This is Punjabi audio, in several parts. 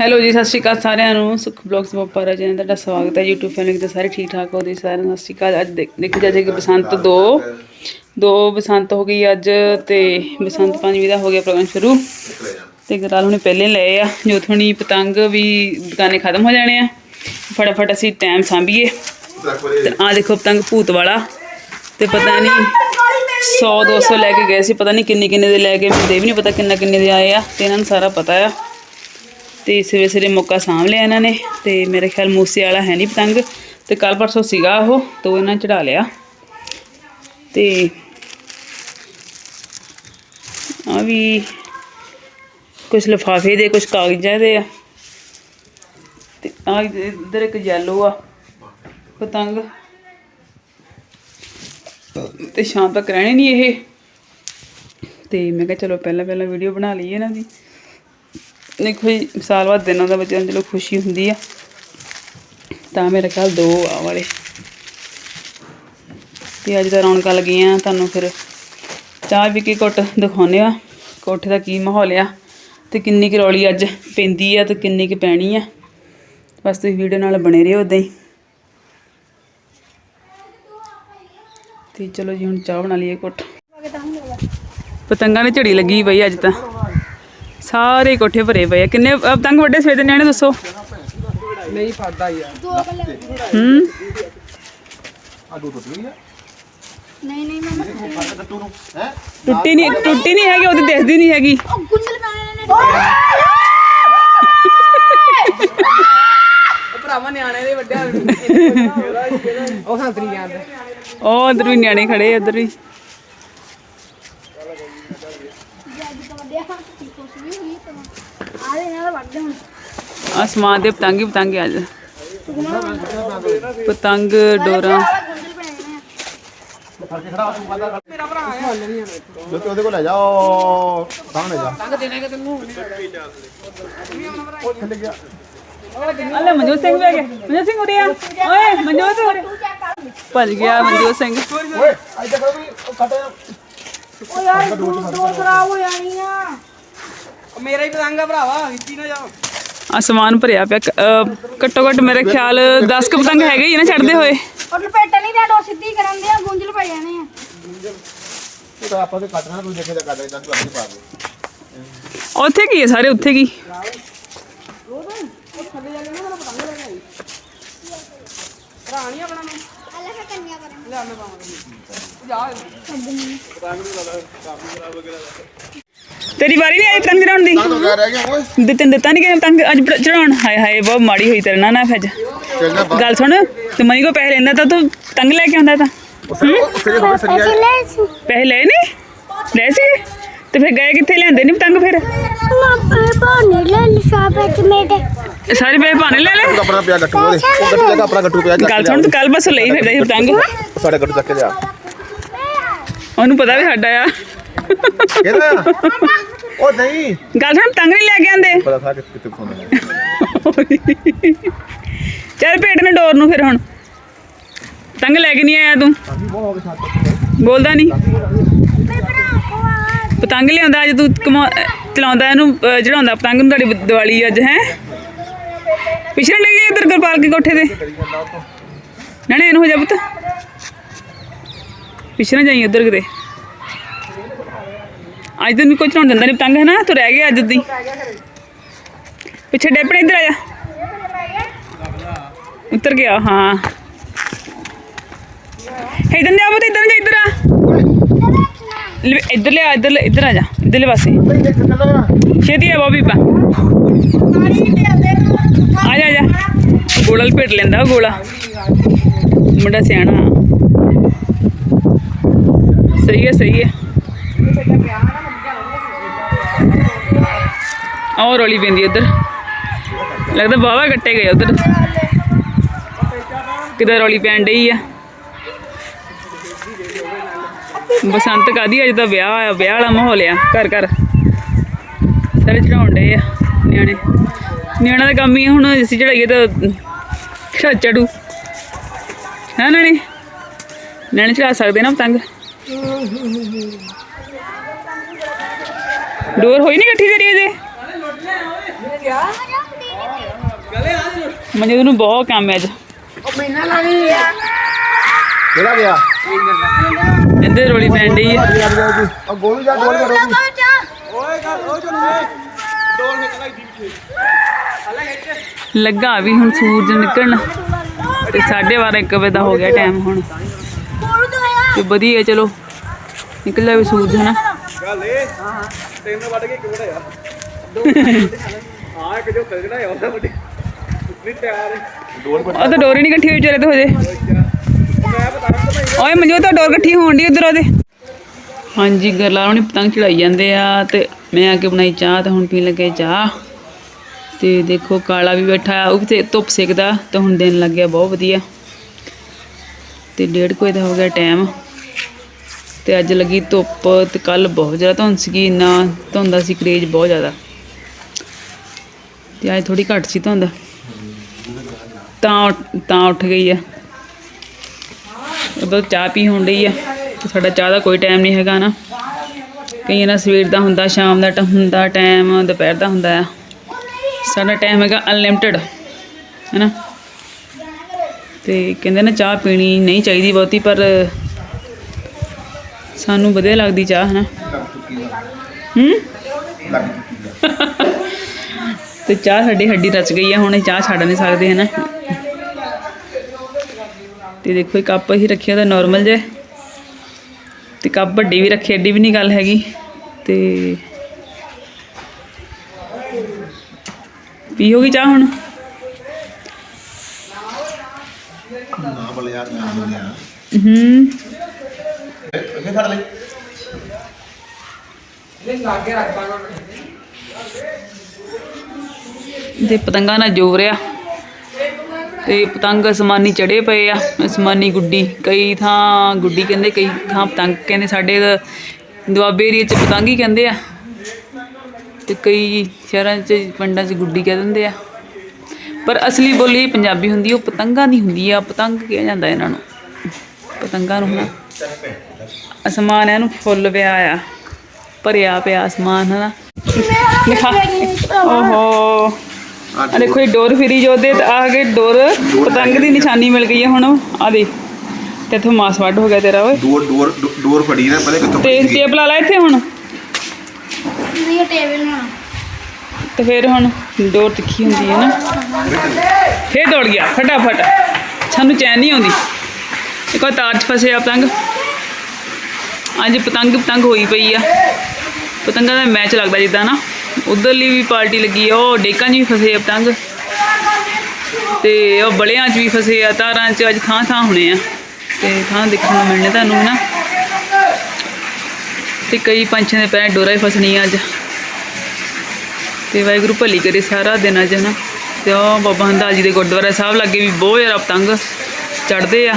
ਹੈਲੋ ਜੀ, ਸਤਿ ਸ਼੍ਰੀ ਅਕਾਲ ਸਾਰਿਆਂ ਨੂੰ। ਸੁਖ ਬਲੌਗਸ ਵਪਾਰਾ ਜੀ ਤੁਹਾਡਾ ਸਵਾਗਤ ਹੈ। YouTube ਫੈਮਿਲੀ ਤੇ ਸਾਰੇ ਠੀਕ ਠਾਕ ਹੋ ਜੀ? ਸਾਰਿਆਂ ਨੂੰ ਸਤਿ ਸ਼੍ਰੀ ਅਕਾਲ। ਅੱਜ ਦੇਖ- ਦੇਖੀ ਜਾ ਕਿ ਬਸੰਤ ਦੋ। ਦੋ ਬਸੰਤ ਹੋ ਗਈ ਅੱਜ ਤੇ ਬਸੰਤ ਪੰਜਵੀਂ ਦਾ ਹੋ ਗਿਆ ਪ੍ਰੋਗਰਾਮ ਸ਼ੁਰੂ। ਤੇ ਗਰਾਲ ਹੁਣੇ ਪਹਿਲੇ ਲਏ ਆ। ਜੋ ਥੋਣੀ ਪਤੰਗ ਵੀ ਦੁਕਾਨੇ ਖਤਮ ਹੋ ਜਾਣੇ ਆ। ਫਟਾਫਟ ਅਸੀਂ ਟਾਈਮ ਸਾਂਭੀਏ। ਤੇ ਆ ਦੇਖੋ ਪਤੰਗ ਭੂਤ ਵਾਲਾ। ਤੇ ਪਤਾ ਨਹੀਂ 100 200 ਲੈ ਕੇ ਗਏ ਸੀ। ਪਤਾ ਨਹੀਂ ਕਿੰਨੇ ਕਿੰਨੇ ਦੇ ਲੈ ਕੇ ਮੈਨੂੰ ਦੇ ਵੀ ਨਹੀਂ। ਪਤਾ ਕਿੰਨਾ ਕਿੰਨੇ ਦੇ ਆਏ ਆ। ਤੇ ਇਹਨਾਂ ਨੂੰ ਸਾਰਾ ਪਤਾ ਆ। ਤੇ ਸਵੇਰੇ ਸਵੇਰੇ ਮੌਕਾ ਸਾਂਭ ਲਿਆ ਇਹਨਾਂ ਨੇ ਤੇ ਮੇਰੇ ਖਿਆਲ ਮੂਸੇ ਵਾਲਾ ਹੈ ਨਹੀਂ ਪਤੰਗ ਤੇ ਕੱਲ ਪਰਸੋਂ ਸੀਗਾ ਉਹ, ਤੋਂ ਇਹਨਾਂ ਚੜਾ ਲਿਆ। ਤੇ ਆ ਵੀ ਕੁਝ ਲਿਫਾਫੇ ਦੇ ਕੁਝ ਕਾਗਜ਼ਾਂ ਦੇ ਆ। ਤੇ ਆ ਇਧਰ ਇੱਕ ਯੈਲੋ ਆ ਪਤੰਗ। ਤੇ ਸ਼ਾਮ ਤੱਕ ਰਹਿਣੇ ਨਹੀਂ ਇਹ। ਤੇ ਮੈਂ ਕਿਹਾ ਚਲੋ ਪਹਿਲਾਂ ਪਹਿਲਾਂ ਵੀਡੀਓ ਬਣਾ ਲਈਏ ਇਹਨਾਂ ਦੀ। ਦੇਖੋ ਜੀ ਸਾਲ ਬਾਅਦ ਦਿਨਾਂ ਦਾ ਬੱਚਿਆਂ ਨੂੰ ਚਲੋ ਖੁਸ਼ੀ ਹੁੰਦੀ ਆ। ਤਾਂ ਮੇਰੇ ਖਿਆਲ ਦੋ ਆ ਵਾਲੇ। ਤੇ ਅੱਜ ਤਾਂ ਰੌਣਕਾਂ ਲੱਗੀਆਂ, ਤੁਹਾਨੂੰ ਫਿਰ ਚਾਹ ਵੀ ਕੀ ਘੁੱਟ ਦਿਖਾਉਂਦੇ ਆ। ਕੋਠੇ ਦਾ ਕੀ ਮਾਹੌਲ ਆ? ਤੇ ਕਿੰਨੀ ਕੁ ਰੌਲੀ ਅੱਜ ਪੈਂਦੀ ਆ ਤੇ ਕਿੰਨੀ ਕੁ ਪੈਣੀ ਆ? ਬਸ ਤੁਸੀਂ ਵੀਡੀਓ ਨਾਲ ਬਣੇ ਰਹੋ ਉਦਾਂ ਹੀ। ਤੇ ਚਲੋ ਜੀ, ਹੁਣ ਚਾਹ ਬਣਾ ਲਈਏ ਘੁੱਟ ਪਤੰਗਾਂ ਦੀ ਝੜੀ ਲੱਗੀ ਪਈ ਅੱਜ ਤਾਂ। ਸਾਰੇ ਕੋਠੇ ਭਰੇ ਪਏ ਆ। ਕਿੰਨੇ ਅਹ ਪਤੰਗ ਵੱਡੇ ਸਵੇਰ ਦੇ ਨਿਆਣੇ ਦੱਸੋ। ਨਹੀਂ ਫੜਦਾ ਯਾਰ ਹੂੰ? ਨਹੀਂ ਨਹੀਂ ਮਮਾ ਟੁੱਟੀ ਨਹੀਂ ਟੁੱਟੀ ਨਹੀਂ ਹੈਗੀ ਉਹਦੀ ਦਿਖਦੀ ਨਹੀਂ ਹੈਗੀ। ਉਹ ਗੁੰਝਲ ਪਾਣੇ ਨੇ। ਉਹ ਭਰਾਵਾ ਨਿਆਣੇ ਦੇ ਵੱਡੇ ਉਹ ਸੰਤਰੀ ਜਾਂਦੇ ਉਹ ਉਧਰ ਵੀ ਨਿਆਣੇ ਖੜੇ ਆ ਉਧਰ ਵੀ ਜੱਜ ਤੋਂ ਵੱਡਿਆ ਕੁਛ ਵੀ ਹੋਈ ਤਾਂ ਆ ਆਸਮਾਨ ਦੇ ਪਤੰਗ ਹੀ ਪਤੰਗ ਆ ਅੱਜ। ਪਤੰਗ ਡੋਰਾ। ਗੁੰਝਲ ਪਾਣੇ ਨੇ ਜੋ ਉਹਦੇ ਕੋਲ ਲੈ ਜਾਓ ਤਾਂ ਲੈ ਜਾ। ਤੰਗ ਦੇਣੇ ਕਿ ਤੈਨੂੰ ਅੱਲੇ ਮਨਜੋਤ ਸਿੰਘ ਵੀ ਆ ਗਿਆ। ਮਨਜੋਤ ਸਿੰਘ ਉਰੇ ਆ। ਓਏ ਮਨਜੋਤ ਉਰੇ। ਭੱਜ ਗਿਆ ਮਨਜੋਤ ਸਿੰਘ। ਓਏ ਅੱਜ ਤੱਕ ਵੀ ਕੱਟ ਓ ਯਾਰ ਦੋ ਦੋ ਖਰਾਬ ਹੋ ਜਾਣੀ ਆ। ਉਹ ਮੇਰਾ ਹੀ ਪਤੰਗ ਆ ਭਰਾਵਾ ਵਿੱਚੀ ਨਾ ਜਾ ਆਸਮਾਨ ਭਰਿਆ ਪਿਆ ਕ- ਅਹ ਘੱਟੋ ਘੱਟ ਮੇਰੇ ਖਿਆਲ 10 ਕ ਪਤੰਗ ਹੈਗੇ ਹੀ ਆ ਨਾ ਚੜਦੇ ਹੋਏ ਉਹ ਲਪੇਟ ਨਹੀਂ ਦਾ ਡੋ ਸਿੱਧੀ ਕਰਨ ਦੇ ਆ ਗੁੰਝਲ ਪੈ ਜਾਣੇ ਆ ਉਹ ਤਾਂ ਆਪਾਂ ਤੇ ਕੱਟਣਾ ਤੂੰ ਦੇਖੇ ਤਾਂ ਕੱਟ ਇਦਾਂ ਤੂੰ ਆਪੇ ਪਾ ਦੇ ਉੱਥੇ ਕੀ ਹੈ ਸਾਰੇ ਉੱਥੇ ਕੀ ਭਰਾ ਨਹੀਂ ਆਪਣਾ ਨੂੰ ਅੱਲਾ ਫੇ ਕੰਨਿਆ ਪਰ ਲਿਆ ਮੈਂ ਪਾਵਾਂਗਾ ਜਾ ਤੇਰੀ ਵਾਰੀ ਨਹੀਂ ਆਈ ਪਤੰਗ ਚੜਾਉਣ ਦੀ? ਤਾਂ ਕਹਿ ਰਹਿ ਗਿਆ ਓਏ। ਦਿੱਤੇ ਦਿੱਤਾ ਨਹੀਂ ਕਿ ਪਤੰਗ ਅੱਜ ਚੜਾਉਣ ਹਾਏ ਹਾਏ ਬਹੁਤ ਮਾੜੀ ਹੋਈ ਤੇਰੇ ਨਾਲ ਨਾ ਫੱਜ ਬਾਹਰ। ਗੱਲ ਸੁਣ ਤੇ ਮਨੀ ਕੋ ਪੈਸੇ ਲੈਂਦਾ ਤਾਂ ਤੂੰ ਪਤੰਗ ਲੈ ਕੇ ਆਉਂਦਾ ਤਾਂ। ਸਰੀਆ ਪੈਸੇ ਲਏ ਨਹੀਂ ਲੈ ਸੀ ਤੇ ਫਿਰ ਗਏ ਕਿੱਥੇ? ਲਿਆਂਦੇ ਨਹੀਂ ਪਤੰਗ ਫਿਰ? ਮਾਪੇ ਪਾਣੀ ਲੈ ਲਿਸ਼ਾਬ ਵਿੱਚ ਮੇਰੇ। ਇਹ ਸਾਰੇ ਪੈਸੇ ਭਾਣੇ ਲੈ ਲੈ ਆਪਣਾ ਪਿਆ ਗੱਟੂ ਉਹਦੇ। ਉਹ ਗੱਟੂ ਆਪਣਾ ਗੱਟੂ ਪਿਆ ਚੱਕ ਗੱਲ ਸੁਣ ਤੂੰ ਕੱਲ ਬਸ ਲਈ ਫਿਰਦਾ ਸੀ ਪਤੰਗ ਸਾਡੇ ਗੱਟੂ ਚੱਕ ਕੇ ਜਾ ਉਹਨੂੰ ਪਤਾ ਵੀ ਸਾਡਾ ਆ। ਕਹਿੰਦਾ ਉਹ ਨਹੀਂ। ਲੈ ਕੇ ਆਂਦੇ ਪਤਾ ਥਾ ਕਿ ਕਿੱਥੇ ਫੋਨ ਚੱਲ ਭੇਟ ਨੇ ਡੋਰ ਨੂੰ ਫਿਰ ਹੁਣ। ਪਤੰਗ ਲੈ ਕੇ ਨਹੀਂ ਆਇਆ ਤੂੰ? ਬੋਲਦਾ ਨਹੀਂ? ਪਤੰਗ ਲਿਆਉਂਦਾ ਅੱਜ ਤੂੰ ਕਮਾ- ਚਲਾਉਂਦਾ ਇਹਨੂੰ ਚੜਾਉਂਦਾ ਪਤੰਗ ਨੂੰ ਤੁਹਾਡੀ ਦੀਵਾਲੀ ਅੱਜ ਹੈ? ਪਿਛਲੇ ਲੈ ਗਈ ਇੱਧਰ ਗੁਰਪਾਲ ਕੇ ਕੋਠੇ ਤੇ। ਨਣੇ ਇਹਨੂੰ ਹੋ ਜਾ ਪੁੱਤ। ਪਿਛਲੇ ਜਾਈ ਉੱਧਰ ਕਿਤੇ। ਅੱਜ ਤੈਨੂੰ ਕੋਈ ਚੜਾਉਣ ਦਿੰਦਾ ਨਹੀਂ ਪਤੰਗ ਹੈ ਨਾ? ਤੂੰ ਰਹਿ ਗਿਆ ਅੱਜ ਦੀ। ਪਿੱਛੇ ਡੇਪਣੇ ਇੱਧਰ ਆ ਜਾ। ਉੱਤਰ ਗਿਆ ਹਾਂ। ਇਧਰ ਜਾ ਪੁੱਤ ਇੱਧਰ ਜਾ ਇੱਧਰ ਆ। ਲੈ, ਇੱਧਰ ਲੈ- ਇੱਧਰ ਆ ਜਾ ਇੱਧਰਲੇ ਪਾਸੇ। ਛੇਤੀ ਆ ਬੋਬੀ ਪਾ। ਆ ਜਾ ਜਾ। ਗੋਲਾ ਲਪੇਟ ਲੈਂਦਾ ਗੋਲਾ। ਮੁੰਡਾ ਸਿਆਣਾ। ਸਹੀ ਹੈ ਸਹੀ ਹੈ। ਔਰ ਰੋਲੀ ਪੈਂਦੀ ਉਧਰ ਲੱਗਦਾ ਬਾਵਾ ਕੱਟੇ ਗਏ ਉਧਰ ਕਿਧਰ ਰੋਲੀ ਪੈਣ ਡਈ ਆ ਬਸੰਤ ਕਾਦੀ ਅੱਜ ਤਾਂ ਵਿਆਹ ਆ ਵਿਆਹ ਵਾਲਾ ਮਾਹੌਲ ਆ ਘਰ ਘਰ ਸਾਰੇ ਚੜਾਉਣ ਡਏ ਆ ਨਿਆਣੇ ਨਿਆਣਾ ਦਾ ਕੰਮ ਹੀ ਹੁਣ ਅਸੀਂ ਚੜਾਈਏ ਤਾਂ ਚੜੂ ਹੈ ਨਾਲੇ ਨਿਆਣੇ ਚੜਾ ਸਕਦੇ ਨਾ ਪਤੰਗ ਡੋਰ ਹੋਈ ਨਹੀਂ ਇਕੱਠੀ ਤੇਰੀ ਅਜੇ ਮਨਜੋਤ ਨੂੰ ਬਹੁਤ ਕੰਮ ਹੈ ਅੱਜ। ਕਿਹੜਾ ਗਿਆ? ਇੱਧਰ ਰੋਲੀ ਪੈਣ ਡਈ ਆ ਆ ਗੋਲੂ ਜਾ ਗੋਲ ਕਰੋ ਦੀ ਲੱਗਾ ਵੀ ਹੁਣ ਸੂਰਜ ਨਿਕਲਣ। ਤੇ 12:30 1 ਵਜੇ ਦਾ ਹੋ ਗਿਆ ਟਾਈਮ ਹੁਣ। ਤੋਂ ਵਧੀਆ ਚਲੋ। ਨਿਕਲ ਜਾਵੇ ਸੂਰਜ ਹਨਾ। ਗੱਲ ਇਹ। ਹਾਂ ਹਾਂ। ਤਿੰਨ ਵੱਢ ਕੇ ਕਿਉਂ ਆ। ਦੋ ਹਾਂ ਇੱਕ ਜੋ ਖੜਨਾ ਹੈ ਉਹਦਾ ਵੱਡੀ ਨਹੀਂ ਤਿਆਰ ਹੈ। ਡੋਲ ਉਹ ਤਾਂ ਡੋਰੀ ਨਹੀਂ ਇਕੱਠੀ ਹੋਈ ਵਿਚਾਰੇ ਤੋਂ ਹਜੇ। ਮੈਂ ਬਤਾ ਰਹਾ ਤਾਂ ਓਏ ਮਨਜੋਤ ਤਾਂ ਡੋਰ ਇਕੱਠੀ ਹੋਣ ਦੀ ਉਧਰ ਉਹਦੇ। ਹਾਂਜੀ ਗਰਲਾ ਉਹਨੇ ਪਤੰਗ ਚੜਾਈ ਜਾਂਦੇ ਆ ਤੇ ਮੈਂ ਆ ਕੇ ਬਣਾਈ ਚਾਹ ਤੇ ਹੁਣ ਪੀਣ ਲੱਗੇ ਚਾਹ। ਤੇ ਦੇਖੋ ਕਾਲਾ ਵੀ ਬੈਠਾ ਆ ਉਹ ਵੀ ਤੇ ਧੁੱਪ ਸੇਕਦਾ ਤੇ ਹੁਣ ਦਿਨ ਲੱਗ ਗਿਆ ਬਹੁਤ ਵਧੀਆ। ਤੇ ਡੇਢ ਕੁ ਵਜੇ ਦਾ ਹੋ ਗਿਆ ਟਾਈਮ। ਤੇ ਅੱਜ ਲੱਗੀ ਧੁੱਪ ਤੇ ਕੱਲ ਬਹੁਤ ਜ਼ਿਆਦਾ ਧੁੰਦ ਸੀਗੀ ਇੰਨਾ ਧੁੰਦਾ ਸੀ ਕਰੇਜ ਬਹੁਤ ਜ਼ਿਆਦਾ। ਤੇ ਅੱਜ ਥੋੜੀ ਘੱਟ ਸੀ ਧੁੰਦ। ਤਾਂ ਤਾਂ ਉੱਠ ਗਈ ਆ। ਉਦੋਂ ਚਾਹ ਪੀ ਹੋਣ ਡਈ ਆ। ਸਾਡਾ ਚਾਹ ਦਾ ਕੋਈ ਟਾਈਮ ਨਹੀਂ ਹੈਗਾ ਨਾ। ਕਈਆਂ ਦਾ ਸਵੇਰ ਦਾ ਹੁੰਦਾ ਸ਼ਾਮ ਦਾ ਹੁੰਦਾ ਟਾਈਮ ਦੁਪਹਿਰ ਦਾ ਹੁੰਦਾ ਆ। ਸਾਡਾ ਟਾਈਮ ਹੈਗਾ ਅਨਲਿਮਟਿਡ ਹੈਨਾ। ਤੇ ਕਹਿੰਦੇ ਨਾ ਚਾਹ ਪੀਣੀ ਨਹੀਂ ਚਾਹੀਦੀ ਬਹੁਤੀ ਪਰ ਸਾਨੂੰ ਵਧੀਆ ਲੱਗਦੀ ਚਾਹ ਹੈਨਾ। ਹੂੰ? ਤੇ ਚਾਹ ਸਾਡੀ ਹੱਡੀ ਰਚ ਗਈ ਆ ਹੁਣ ਅਸੀਂ ਚਾਹ ਛੱਡ ਨਹੀਂ ਸਕਦੇ ਹੈਨਾ? ਤੇ ਦੇਖੋ ਇਹ ਕੱਪ ਅਸੀਂ ਰੱਖਿਆ ਤਾਂ ਨਾਰਮਲ ਜੇ। ਤੇ ਕੱਪ ਵੱਡੀ ਵੀ ਰੱਖੀ ਐਡੀ ਵੀ ਨਹੀਂ ਗੱਲ ਹੈਗੀ। ਤੇ ਪੀਓਗੀ ਚਾਹ ਹੁਣ? ਨਾ ਬਲੇ ਯਾਰ ਨਾ ਬਲੇ ਯਾਰ ਹੂੰ। ਅੱਗੇ ਖੜ ਲੈ। ਇਹ ਲਾਗੇ ਰੱਖ ਪਾਣਾ ਤੇ ਪਤੰਗਾਂ ਨਾਲ ਜੋਰ ਰਿਆ ਤੇ ਪਤੰਗ ਅਸਮਾਨੀ ਚੜੇ ਪਏ ਆ ਅਸਮਾਨੀ ਗੁੱਡੀ। ਕਈ ਥਾਂ ਗੁੱਡੀ ਕਹਿੰਦੇ ਕਈ ਥਾਂ ਪਤੰਗ ਕਹਿੰਦੇ ਸਾਡੇ ਦੁਆਬੇ ਏਰੀਆ 'ਚ ਪਤੰਗ ਹੀ ਕਹਿੰਦੇ ਆ। ਤੇ ਕਈ ਸ਼ਹਿਰਾਂ 'ਚ ਪਿੰਡਾਂ 'ਚ ਗੁੱਡੀ ਕਹਿ ਦਿੰਦੇ ਆ। ਪਰ ਅਸਲੀ ਬੋਲੀ ਪੰਜਾਬੀ ਹੁੰਦੀ ਉਹ ਪਤੰਗਾਂ ਦੀ ਹੁੰਦੀ ਆ। ਪਤੰਗ ਕਿਹਾ ਜਾਂਦਾ ਇਹਨਾਂ ਨੂੰ। ਪਤੰਗਾਂ ਨੂੰ ਨਾ ਅਸਮਾਨ ਇਹਨੂੰ ਫੁੱਲ ਪਿਆ ਆ। ਭਰਿਆ ਪਿਆ ਅਸਮਾਨ ਹਨਾ। ਓਹੋ। ਆ ਦੇਖੋ ਇਹ ਡੋਰ ਫਿਰੀ ਜੋ ਦੇ ਆ ਕੇ ਡੋਰ ਪਤੰਗ ਦੀ ਨਿਸ਼ਾਨੀ ਮਿਲ ਗਈ ਹੈ ਹੁਣ। ਆ ਦੇ ਤੇ ਇੱਥੋਂ ਮਾਸ ਵੱਢ ਹੋ ਗਿਆ ਤੇਰਾ ਓਏ। ਡੋਰ ਡੋਰ ਡੋਰ ਫੜੀ ਨਾ ਪਤਾ ਕਿੱਥੋਂ ਤੇ ਟੇਪ ਲਾ ਲੈ ਇੱਥੇ ਹੁਣ? ਨਹੀਂ ਟੇਬਲ ਨਾ ਤੇ ਫਿਰ ਹੁਣ ਡੋਰ ਤਿੱਖੀ ਹੁੰਦੀ ਹੈ ਨਾ। ਫੇਰ ਦੌੜ ਗਿਆ ਫਟਾਫਟ। ਸਾਨੂੰ ਚੈਨ ਨਹੀਂ ਆਉਂਦੀ। ਇੱਕ ਵਾਰ ਤਾਰ 'ਚ ਫਸਿਆ ਪਤੰਗ। ਅੱਜ ਪਤੰਗ ਪਤੰਗ ਹੋਈ ਪਈ ਆ। ਪਤੰਗਾਂ ਦਾ ਮੈਚ ਲੱਗਦਾ ਜਿੱਦਾਂ ਨਾ। ਉਧਰਲੀ ਵੀ ਪਾਰਟੀ ਲੱਗੀ ਆ, ਉਹ ਡੇਕਾਂ 'ਚ ਵੀ ਫਸੇ ਆ ਪਤੰਗ। ਤੇ ਉਹ ਬਲਿਆਂ 'ਚ ਵੀ ਫਸੇ ਆ, ਤਾਰਾਂ 'ਚ ਅੱਜ ਥਾਂ ਥਾਂ ਹੋਣੇ ਆ। ਤੇ ਥਾਂ ਦੇਖਣ ਨੂੰ ਮਿਲਣੇ ਤੁਹਾਨੂੰ ਨਾ ਤੇ ਕਈ ਪੰਛੀਆਂ ਦੇ ਪੈਰ ਡੋਰਾ ਹੀ ਫਸਣੀਆਂ ਅੱਜ। ਤੇ ਵਾਹਿਗੁਰੂ ਭਲੀ ਕਰੇ ਸਾਰਾ ਦਿਨ ਅੱਜ ਨਾ ਤੇ ਉਹ ਬਾਬਾ ਹੰਦਾ ਜੀ ਦੇ ਗੁਰਦੁਆਰਾ ਸਾਹਿਬ ਲੱਗੇ ਵੀ ਬਹੁਤ ਜ਼ਿਆਦਾ ਪਤੰਗ ਚੜਦੇ ਆ।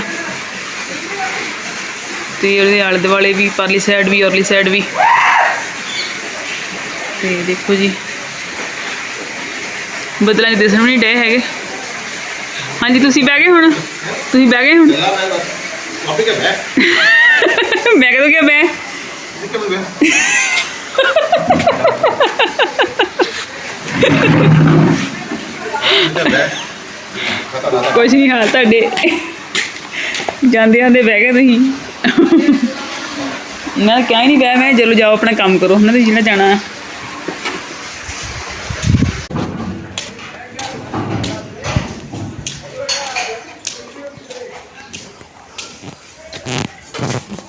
ਤੇ ਉਹਦੇ ਆਲੇ ਦੁਆਲੇ ਵੀ, ਪਰਲੀ ਸਾਈਡ ਵੀ ਔਰਲੀ ਸਾਈਡ ਵੀ। ਤੇ ਦੇਖੋ ਜੀ। ਬਦਲਾਂ 'ਚ ਦਿਸਣ ਨਹੀਂ ਡੇ ਹੈਗੇ। ਹਾਂਜੀ ਤੁਸੀਂ ਬਹਿ ਗਏ ਹੁਣ? ਤੁਸੀਂ ਬਹਿ ਗਏ ਹੁਣ? ਆਪੇ ਕੇ ਬੈ ਮੈਂ ਕਦੋਂ ਕਿ ਮੈਂ ਨਿਕਲ ਬੈ ਬੈ ਖਤਾ ਲਾ ਕੁਛ ਨਹੀਂ ਹਾਲ ਤੁਹਾਡੇ ਜਾਂਦੇ ਜਾਂਦੇ ਬਹਿ ਗਏ ਤੁਸੀਂ। ਮੈਂ ਕਿਹਾ ਹੀ ਨਹੀਂ ਬਹਿ? ਮੈਂ ਚਲੋ ਜਾਓ ਆਪਣਾ ਕੰਮ ਕਰੋ। ਉਹਨਾਂ ਦੇ ਜਿਹੜਾ ਜਾਣਾ।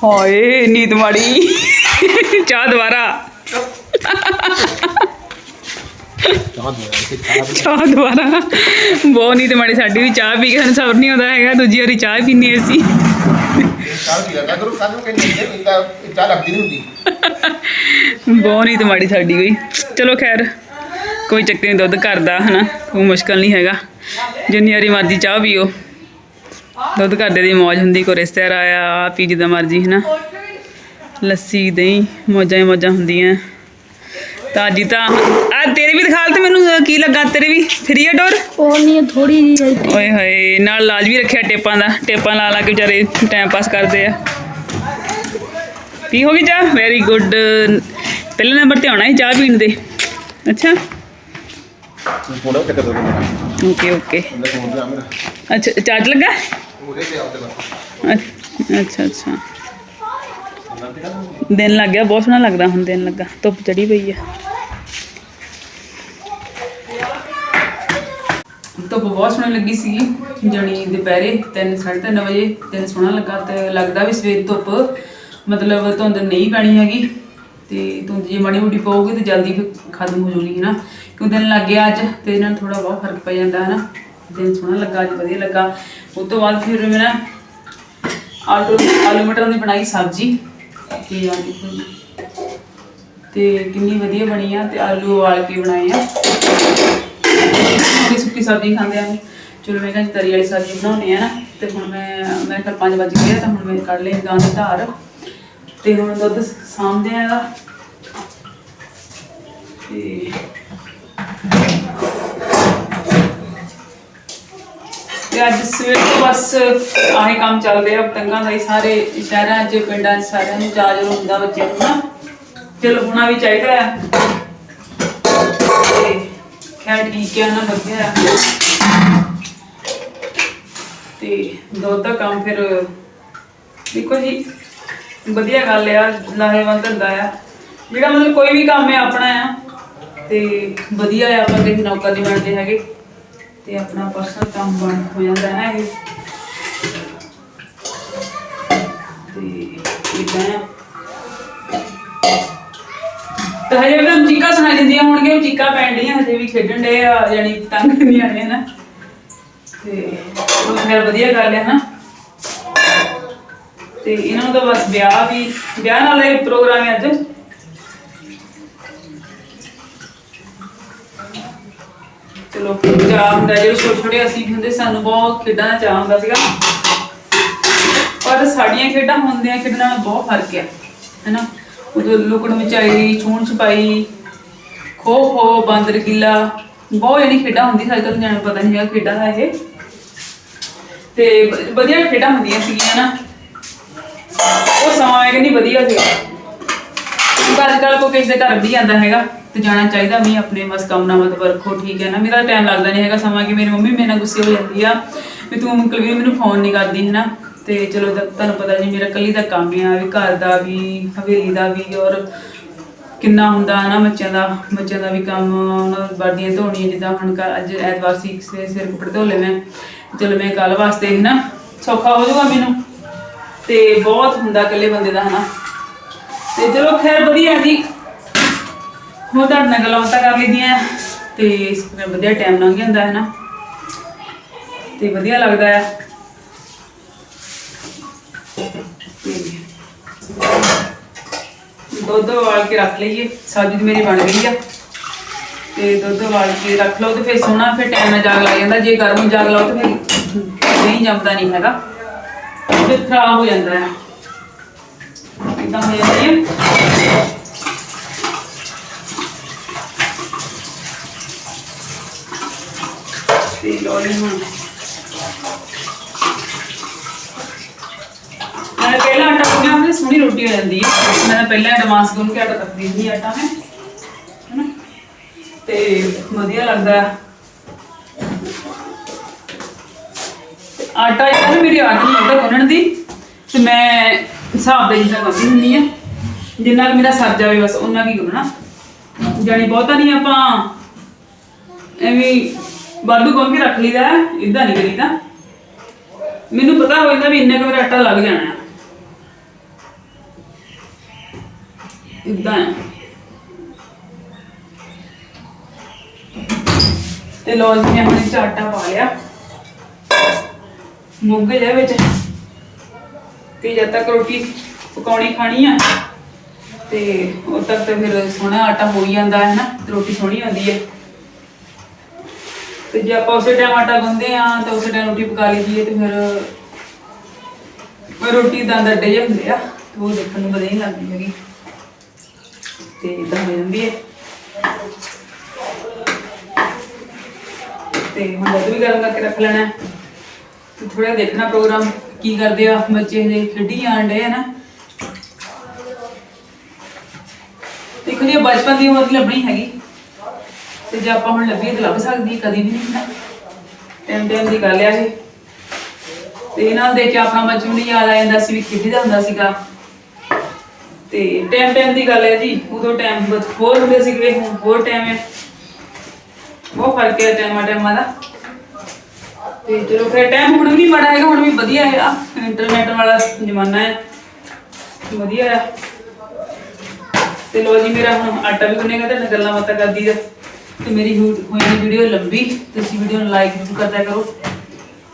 ਹਾਏ ਨੀਂਦ ਮਾੜੀ। ਚਾਹ ਦੁਬਾਰਾ। ਚਾਹ ਦੁਬਾਰਾ। ਬਹੁਤ ਨੀਂਦ ਮਾੜੀ ਸਾਡੀ ਵੀ ਚਾਹ ਪੀ ਕੇ ਸਾਨੂੰ ਸਬਰ ਨਹੀਂ ਆਉਂਦਾ ਹੈਗਾ ਦੂਜੀ ਵਾਰੀ ਚਾਹ ਪੀਣੀ ਅਸੀਂ। ਚਾਹ ਕਰੋ ਕਹਿੰਦੇ ਲੱਗਦੀ ਨਹੀਂ ਹੁੰਦੀ। ਬਹੁਤ ਨੀਂਦ ਮਾੜੀ ਸਾਡੀ ਕੋਈ। ਚਲੋ ਖੈਰ ਕੋਈ ਚੱਕਰ ਨਹੀਂ ਦੁੱਧ ਘਰ ਦਾ ਹਨਾ ਕੋਈ ਮੁਸ਼ਕਲ ਨਹੀਂ ਹੈਗਾ। ਜਿੰਨੀ ਵਾਰੀ ਮਰਜ਼ੀ ਚਾਹ ਪੀਓ। ਦੁੱਧ ਘਰ ਦੇ ਮੌਜ ਹੁੰਦੀ ਕੋਈ ਰਿਸ਼ਤੇਦਾਰ ਆਇਆ ਆ ਪੀ ਜਿੱਦਾਂ ਮਰਜ਼ੀ ਹਨਾ? ਲੱਸੀ ਦਹੀਂ ਮੌਜਾਂ ਹੀ ਮੌਜਾਂ ਹੁੰਦੀਆਂ। ਤਾਂ ਅੱਜ ਤਾਂ ਆ ਤੇਰੇ ਵੀ ਦਿਖਾਲ ਤੇ ਮੈਨੂੰ ਕੀ ਲੱਗਾ ਤੇਰੇ ਵੀ? ਫਰੀ ਡੋਰ? ਉਹ ਨਹੀਂ ਥੋੜੀ ਇੱਥੇ ਓਏ ਹੋਏ ਨਾਲ ਲਾਜ ਵੀ ਰੱਖਿਆ ਟੇਪਾਂ ਦਾ। ਟੇਪਾਂ ਲਾ ਲਾ ਕੇ ਵਿਚਾਰੇ ਟਾਈਮ ਪਾਸ ਕਰਦੇ ਆ। ਪੀ ਹੋ ਗਈ ਚਾਹ? ਵੈਰੀ ਗੁੱਡ ਪਹਿਲੇ ਨੰਬਰ ਤੇ ਆਉਣਾ ਹੈ ਚਾਹ ਪੀਣ ਦੇ। ਅੱਛਾ। ਆ ਮੇਰਾ। ਅੱਛਾ ਚਾਰਜ ਲੱਗਾ? ਅੱਛ- ਅੱਛਾ ਦਿਨ ਲੱਗ ਗਿਆ ਬਹੁਤ ਸੋਹਣਾ ਲੱਗਦਾ ਹੁਣ ਦਿਨ ਲੱਗਾ। ਧੁੱਪ ਚੜੀ ਪਈ ਆ। ਧੁੱਪ ਬਹੁਤ ਸੋਹਣੀ ਲੱਗੀ ਸੀਗੀ ਜਣੀ ਦੁਪਹਿਰੇ 3:30 ਵਜੇ ਦਿਨ ਸੋਹਣਾ ਲੱਗਾ ਤੇ ਲੱਗਦਾ ਵੀ ਸਵੇਰ ਧੁੱਪ ਮਤਲਬ ਧੁੰਦ ਨਹੀਂ ਪੈਣੀ ਹੈਗੀ। ਤੇ ਧੁੰਦ ਜੇ ਮਾੜੀ ਮੋਟੀ ਪਊਗੀ ਤੇ ਜਲਦੀ ਖਤਮ ਹੋ ਜੂਗੀ ਨਾ? ਕਿਉਂ ਦਿਨ ਲੱਗ ਗਿਆ ਅੱਜ? ਤੇ ਇਹਨਾਂ ਨੂੰ ਥੋੜਾ ਬਹੁਤ ਫ਼ਰਕ ਪੈ ਜਾਂਦਾ ਹੈ ਨਾ ਦਿਨ ਸੋਹਣਾ ਲੱਗਾ, ਅੱਜ ਵਧੀਆ ਲੱਗਾ। ਉਸ ਤੋਂ ਬਾਅਦ ਫਿਰ ਮੈਂ ਨਾ ਆਲੂ ਆਲੂ ਮਟਰਾਂ ਦੀ ਬਣਾਈ ਸਬਜ਼ੀ। ਤੇ ਆ ਤੇ ਕਿੰਨੀ ਵਧੀਆ ਬਣੀ ਆ, ਤੇ ਆਲੂ ਉਬਾਲ ਕੇ ਬਣਾਏ ਆ। ਸੁੱਕੀ ਸੁੱਕੀ ਸਬਜ਼ੀ ਖਾਂਦੇ ਆ। ਚਲੋ ਮੈਂ ਕਿਹਾ ਤਰੀ ਵਾਲੀ ਸਬਜ਼ੀ ਬਣਾਉਣੀ ਆ ਨਾ। ਤੇ ਹੁਣ ਮੈਂ ਮੈਂ ਕੱਲ 5 ਵਜੇ ਗਿਆ ਤਾਂ ਹੁਣ ਮੈਂ ਕੱਢ ਲਈ ਗਾਂ ਦੀ ਧਾਰ। ਤੇ ਹੁਣ ਦੁੱਧ ਸਾਂਭਦੇ ਆ ਇਹਦਾ। ਤੇ ਤੇ ਅੱਜ ਸਵੇਰ ਤੋਂ ਬਸ ਆਹੀ ਕੰਮ ਚੱਲਦੇ ਆ, ਪਤੰਗਾਂ ਦਾ ਹੀ ਸਾਰੇ ਸ਼ਹਿਰਾਂ 'ਚ, ਪਿੰਡਾਂ 'ਚ ਸਾਰਿਆਂ ਨੂੰ ਚਾਅ ਜ਼ਰੂਰ ਹੁੰਦਾ ਬੱਚਿਆਂ ਨੂੰ ਨਾ। ਚਲੋ, ਹੋਣਾ ਵੀ ਚਾਹੀਦਾ ਆ। ਤੇ ਖੈਰ ਠੀਕ ਆ ਨਾ ਵਧੀਆ ਤੇ ਦੁੱਧ ਦਾ ਕੰਮ ਫਿਰ ਦੇਖੋ ਜੀ, ਵਧੀਆ ਗੱਲ ਆ, ਲਾਹੇਵੰਦ ਹੁੰਦਾ ਆ। ਜਿਹੜਾ ਮਤਲਬ ਕੋਈ ਵੀ ਕੰਮ ਹੈ ਆਪਣਾ ਆ, ਤੇ ਵਧੀਆ ਆ ਆਪਾਂ ਕਿਸੇ ਨੌਕਰ ਨਹੀਂ ਬਣਦੇ ਹੈਗੇ। ਤੇ ਆਪਣਾ ਪਰਸਨਲ ਕੰਮ ਬਣ ਹੋ ਜਾਂਦਾ ਹੈ ਇਹ। ਤੇ ਇਦਾਂ ਤਾਂ ਹਜੇ ਵੀ ਤਾਂ ਚੀਕਾਂ ਸੁਣਾਈ ਦਿੰਦੀਆਂ ਹੋਣਗੀਆਂ ਚੀਕਾਂ ਪੈਣ ਡੀਆਂ ਹਜੇ ਵੀ ਖੇਡਣ ਡੇ ਆ, ਯਾਨੀ ਤੰਗ ਨਹੀਂ ਆਣੇ ਨਾ। ਤੇ ਉਹ ਖੈਰ ਵਧੀਆ ਗੱਲ ਹੈ ਨਾ। ਤੇ ਇਹਨਾਂ ਨੂੰ ਤਾਂ ਬਸ ਵਿਆਹ ਵੀ, ਵਿਆਹ ਨਾਲ ਇਹ ਪ੍ਰੋਗਰਾਮ ਹੈ ਅੱਜ। ਚਲੋ, ਚਾਹ ਹੁੰਦਾ ਜਿਹੜੇ ਛੋਟੇ ਛੋਟੇ ਅਸੀਂ ਹੁੰਦੇ, ਸਾਨੂੰ ਬਹੁਤ ਖੇਡਾਂ ਦਾ ਚਾਹ ਹੁੰਦਾ ਸੀਗਾ ਪਰ ਸਾਡੀਆਂ ਖੇਡਾਂ ਹੁੰਦੀਆਂ, ਖੇਡਾਂ ਨਾਲ ਬਹੁਤ ਫ਼ਰਕ ਹੈ ਹੈਨਾ? ਉਦੋਂ ਲੁਕਣ ਮਚਾਈ ਛੂਣ ਛਪਾਈ, ਖੋ ਖੋ, ਬਾਂਦਰ ਕਿੱਲਾ ਬਹੁਤ ਜਿਹੜੀ ਖੇਡਾਂ ਹੁੰਦੀ ਸਾਡੇ ਤੋਂ ਜਾਣ ਪਤਾ ਨਹੀਂ ਹੈਗਾ ਖੇਡਾਂ ਦਾ ਇਹ। ਤੇ ਵਧੀਆ ਖੇਡਾਂ ਹੁੰਦੀਆਂ ਸੀਗੀਆਂ ਨਾ ਉਹ ਸਮਾਂ ਹੈ ਨਹੀਂ ਵਧੀਆ ਸੀਗਾ। ਅੱਜ ਕੱਲ ਕੋਈ ਕਿਸੇ ਦੇ ਘਰ ਵੀ ਜਾਂਦਾ ਹੈਗਾ। ਤੇ ਜਾਣਾ ਚਾਹੀਦਾ ਵੀ ਆਪਣੇ ਬਸ ਕੰਮ ਨਾ ਮਤ ਰੱਖੋ, ਠੀਕ ਹੈ ਨਾ? ਮੇਰਾ ਟਾਈਮ ਲੱਗਦਾ ਨਹੀਂ ਹੈਗਾ ਸਮਾਂ ਕਿ ਮੇਰੀ ਮੰਮੀ ਮੇਰੇ ਨਾਲ ਗੁੱਸੇ ਹੋ ਜਾਂਦੀ ਆ, ਵੀ ਤੂੰ ਅੰਕਲ ਵੀ ਮੈਨੂੰ ਫੋਨ ਨਹੀਂ ਕਰਦੀ ਹੈ ਨਾ ਤੇ ਚਲੋ ਤੁਹਾਨੂੰ ਪਤਾ ਜੀ ਮੇਰਾ ਕੱਲੀ ਦਾ ਕੰਮ ਆ, ਵੀ ਘਰ ਦਾ ਵੀ, ਹਵੇਲੀ ਦਾ ਵੀ ਔਰ ਕਿੰਨਾ ਹੁੰਦਾ ਹੈ ਨਾ ਬੱਚਿਆਂ ਦਾ ਬੱਚਿਆਂ ਦਾ ਵੀ ਕੰਮ ਉਹਨਾਂ ਵਰਦੀਆਂ ਧੋਣੀਆਂ ਜਿੱਦਾਂ ਹੁਣ ਕੱਲ੍ਹ- ਅੱਜ ਐਤਵਾਰ ਸੀ ਸਵੇਰੇ ਸਿਰ ਕੱਪੜੇ ਧੋ ਲਏ ਮੈਂ, ਚਲੋ ਮੈਂ ਕੱਲ ਵਾਸਤੇ ਹੈ ਨਾ ਸੌਖਾ ਹੋ ਜਾਊਗਾ ਮੈਨੂੰ। ਤੇ ਬਹੁਤ ਹੁੰਦਾ ਇਕੱਲੇ ਬੰਦੇ ਦਾ, ਹਨਾ? ਤੇ ਚਲੋ ਖੈਰ ਵਧੀਆ ਜੀ। ਹੋਰ ਤੁਹਾਡੇ ਨਾਲ ਗੱਲਾਂ ਬਾਤਾਂ ਕਰ ਲਈਆਂ ਤੇ ਇਸ ਤਰ੍ਹਾਂ ਵਧੀਆ ਟਾਈਮ ਲੰਘ ਜਾਂਦਾ ਹੈ ਨਾ। ਤੇ ਵਧੀਆ ਲੱਗਦਾ ਆ ਦੁੱਧ ਉਬਾਲ ਕੇ ਰੱਖ ਲਈਏ। ਸਬਜ਼ੀ ਤੇ ਮੇਰੀ ਬਣ ਗਈ ਆ। ਤੇ ਦੁੱਧ ਉਬਾਲ ਕੇ ਰੱਖ ਲਓ ਤੇ ਫਿਰ ਸੋਹਣਾ ਫਿਰ ਟਾਈਮ ਨਾਲ ਜਾਗ ਲੱਗ ਜਾਂਦਾ। ਜੇ ਗਰਮ ਜਾਗ ਲਾਓ ਤੇ ਫਿਰ ਨਹੀਂ ਜੰਮਦਾ ਨਹੀਂ ਹੈਗਾ। ਫਿਰ ਖਰਾਬ ਹੋ ਜਾਂਦਾ ਹੈ। ਇਦਾਂ ਹੋ ਜਾਂਦੀ ਹੈ? ਤੇ ਲੋਲੀ ਹੁਣ ਮੈਂ ਪਹਿਲਾਂ ਆਟਾ ਗੁੰਨਿਆ ਫਿਰ ਸੋਹਣੀ ਰੋਟੀ ਹੋ ਜਾਂਦੀ ਹੈ। ਮੈਂ ਪਹਿਲਾਂ ਐਡਵਾਂਸ ਗੁੰਨ ਕੇ ਆਟਾ ਰੱਖ ਦਿੰਦੀ ਆਟਾ ਮੈਂ ਹੈਨਾ? ਤੇ ਵਧੀਆ ਲੱਗਦਾ ਆਟਾ ਜਿਹੜਾ ਨਾ ਮੇਰੀ ਆਦਤ ਨਹੀਂ ਗੁੰਨਣ ਦੀ। ਤੇ ਮੈਂ ਹਿਸਾਬ ਦੇ ਜਿਹਾ ਕਰਦੀ ਹੁੰਦੀ ਆ ਜਿੰਨਾ ਕੁ ਮੇਰਾ ਸਰ ਜਾਵੇ ਬਸ ਉਹਨਾਂ ਕੀ ਗੁੰਨਣਾ। ਜਾਣੀ ਬਹੁਤਾ ਨਹੀਂ ਆਪਾਂ ਵਾਧੂ ਗੁੰਨ ਕੇ ਰੱਖ ਲਈਦਾ ਇਦਾਂ ਨਹੀਂ ਕਰੀਦਾ। ਮੈਨੂੰ ਪਤਾ ਹੋ ਜਾਂਦਾ ਵੀ ਇੰਨਾ ਕੁ ਵਾਰ ਆਟਾ ਲੱਗ ਜਾਣਾ ਇਦਾਂ ਤੇ ਲੋ ਜੀ, ਮੈਂ ਹੁਣ ਇਹ 'ਚ ਆਟਾ ਪਾ ਲਿਆ। ਮੁੱਗ ਜੇ ਵਿੱਚ। ਤੇ ਜਦ ਤੱਕ ਰੋਟੀ ਪਕਾਉਣੀ ਖਾਣੀ ਆ, ਤੇ ਉਦ ਤੱਕ ਤੇ ਫਿਰ ਸੋਹਣਾ ਆਟਾ ਹੋ ਜਾਂਦਾ ਹੈ ਨਾ ਰੋਟੀ ਸੋਹਣੀ ਆਉਂਦੀ ਹੈ ਤੇ ਜੇ ਆਪਾਂ ਉਸੇ ਟਾਈਮ ਆਟਾ ਗੁੰਨਦੇ ਆ ਤਾਂ ਉਸੇ ਟਾਈਮ ਰੋਟੀ ਪਕਾ ਲਈਦੀ ਹੈ ਤੇ ਫਿਰ ਫਿਰ ਰੋਟੀ ਦਾ ਅੰਦਰ ਡੇ ਹੁੰਦੇ ਆ ਤੇ ਉਹ ਦੇਖਣ ਨੂੰ ਵਧੀਆ ਨਹੀਂ ਲੱਗਦੀ ਹੈਗੀ। ਤੇ ਇਦਾਂ ਹੋ ਜਾਂਦੀ ਹੈ। ਤੇ ਹੁਣ ਦੁੱਧ ਵੀ ਗਰਮ ਕਰਕੇ ਰੱਖ ਲੈਣਾ ਹੈ। ਤੇ ਥੋੜਾ ਦੇਖਣਾ ਪ੍ਰੋਗਰਾਮ ਕੀ ਕਰਦੇ ਆ ਬੱਚੇ ਹਜੇ ਖੇਡੀ ਜਾਣ ਡੇ ਆ ਨਾ। ਦੇਖੋ ਜੀ ਬਚਪਨ ਦੀ ਉਮਰ ਦੀ ਲੱਭਣੀ ਹੈਗੀ। ਤੇ ਜੇ ਆਪਾਂ ਹੁਣ ਲੱਭੀਏ ਤਾਂ ਲੱਭ ਸਕਦੀ ਕਦੀ ਵੀ ਨਹੀਂ ਟਾਈਮ ਟਾਈਮ ਦੀ ਗੱਲ ਆ ਇਹ ਤੇ ਇਹਨਾਂ ਨੂੰ ਕੇ ਆਪਣਾ ਬਚਪਨ ਹੀ ਯਾਦ ਆ ਜਾਂਦਾ ਸੀ ਵੀ ਖੇਡੀਦਾ ਹੁੰਦਾ ਸੀਗਾ। ਤੇ ਟਾਈਮ ਟਾਈਮ ਦੀ ਗੱਲ ਹੈ ਜੀ। ਉਦੋਂ ਟਾਈਮ ਹੋਰ ਹੁੰਦੇ ਸੀਗੇ ਹੁਣ ਹੋਰ ਟਾਈਮ ਹੈ। ਬਹੁਤ ਫ਼ਰਕ ਹੈ ਟਾਈਮਾਂ ਟਾਈਮਾਂ ਦਾ। ਤੇ ਚਲੋ ਫਿਰ ਟਾਈਮ ਹੁਣ ਵੀ ਮਾੜਾ ਹੈਗਾ, ਹੁਣ ਵੀ ਵਧੀਆ ਹੈ ਇੰਟਰਨੈਟ ਵਾਲਾ ਜ਼ਮਾਨਾ ਹੈ। ਵਧੀਆ ਹੈ। ਤੇ ਲੋ ਜੀ, ਮੇਰਾ ਹੁਣ ਆਟਾ ਵੀ ਗੁੰਨੇਗਾ ਤੇ ਗੱਲਾਂ ਬਾਤਾਂ ਕਰਦੀ ਦਾ ਤੇ ਮੇਰੀ ਹੋਈ ਵੀਡੀਓ ਲੰਬੀ ਤੁਸੀਂ ਵੀਡੀਓ ਨੂੰ ਲਾਈਕ ਜ਼ਰੂਰ ਕਰਦਿਆ ਕਰੋ।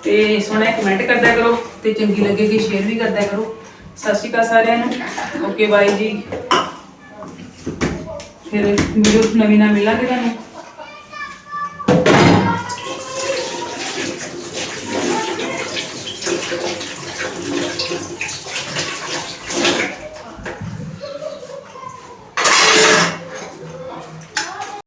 ਤੇ ਸੋਹਣਾ ਕਮੈਂਟ ਕਰਦਿਆ ਕਰੋ, ਤੇ ਚੰਗੀ ਲੱਗੇਗੀ ਸ਼ੇਅਰ ਵੀ ਕਰਦਿਆ ਕਰੋ। ਸਤਿ ਸ਼੍ਰੀ ਅਕਾਲ ਸਾਰਿਆਂ ਨੂੰ। ਓਕੇ ਬਾਈ ਜੀ। ਫਿਰ ਵੀਡੀਓ ਨਵੀਂ ਨਾਲ ਮਿਲਾਂਗੇ ਤੁਹਾਨੂੰ।